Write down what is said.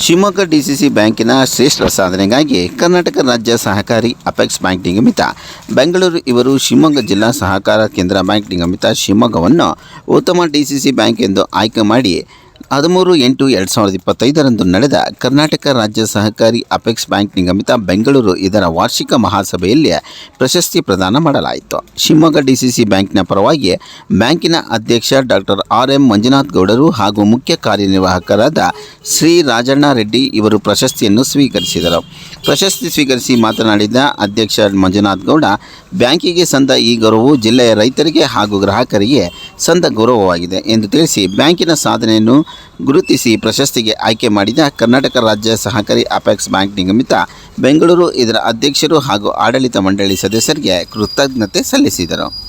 Shivamogga DCC ಬ್ಯಾಂಕಿನ ಶ್ರೇಷ್ಠ ಸಾಧನೆಗಾಗಿ ಕರ್ನಾಟಕ ರಾಜ್ಯ ಸಹಕಾರಿ ಅಪೆಕ್ಸ್ ಬ್ಯಾಂಕ್ ನಿಗಮಿತ. ಬೆಂಗಳೂರು ಇವರು ಶಿವಮೊಗ್ಗ ಜಿಲ್ಲಾ ಸಹಕಾರ ಕೇಂದ್ರ ಬ್ಯಾಂಕ್ ನಿಗಮಿತ ಶಿವಮೊಗ್ಗವನ್ನು ಉತ್ತಮ ಡಿಸಿಸಿ ಬ್ಯಾಂಕ್ ಎಂದು ಆಯ್ಕೆ ಮಾಡಿ ಹದಿಮೂರು ಎಂಟು ಎರಡು ಸಾವಿರದ ಇಪ್ಪತ್ತೈದರಂದು ನಡೆದ ಕರ್ನಾಟಕ ರಾಜ್ಯ ಸಹಕಾರಿ ಅಪೆಕ್ಸ್ ಬ್ಯಾಂಕ್ ನಿಗಮಿತ ಬೆಂಗಳೂರು ಇದರ ವಾರ್ಷಿಕ ಮಹಾಸಭೆಯಲ್ಲಿ ಪ್ರಶಸ್ತಿ ಪ್ರದಾನ ಮಾಡಲಾಯಿತು. ಶಿವಮೊಗ್ಗ ಡಿಸಿಸಿ ಬ್ಯಾಂಕ್ನ ಪರವಾಗಿ ಬ್ಯಾಂಕಿನ ಅಧ್ಯಕ್ಷ ಡಾಕ್ಟರ್ ಆರ್ ಎಂ ಮಂಜುನಾಥ್ ಗೌಡರು ಹಾಗೂ ಮುಖ್ಯ ಕಾರ್ಯನಿರ್ವಾಹಕರಾದ ಶ್ರೀ ರಾಜಣ್ಣ ರೆಡ್ಡಿ ಇವರು ಪ್ರಶಸ್ತಿಯನ್ನು ಸ್ವೀಕರಿಸಿದರು. ಪ್ರಶಸ್ತಿ ಸ್ವೀಕರಿಸಿ ಮಾತನಾಡಿದ ಅಧ್ಯಕ್ಷ ಮಂಜುನಾಥ್ ಗೌಡ, ಬ್ಯಾಂಕಿಗೆ ಸಂದ ಈ ಗೌರವವು ಜಿಲ್ಲೆಯ ರೈತರಿಗೆ ಹಾಗೂ ಗ್ರಾಹಕರಿಗೆ ಸಂದ ಗೌರವವಾಗಿದೆ ಎಂದು ತಿಳಿಸಿ ಬ್ಯಾಂಕಿನ ಸಾಧನೆಯನ್ನು ಗುರುತಿಸಿ ಪ್ರಶಸ್ತಿಗೆ ಆಯ್ಕೆ ಮಾಡಿದ ಕರ್ನಾಟಕ ರಾಜ್ಯ ಸಹಕಾರಿ ಅಪೆಕ್ಸ್ ಬ್ಯಾಂಕ್ ನಿಗಮಿತ ಬೆಂಗಳೂರು ಇದರ ಅಧ್ಯಕ್ಷರು ಹಾಗೂ ಆಡಳಿತ ಮಂಡಳಿ ಸದಸ್ಯರಿಗೆ ಕೃತಜ್ಞತೆ ಸಲ್ಲಿಸಿದರು.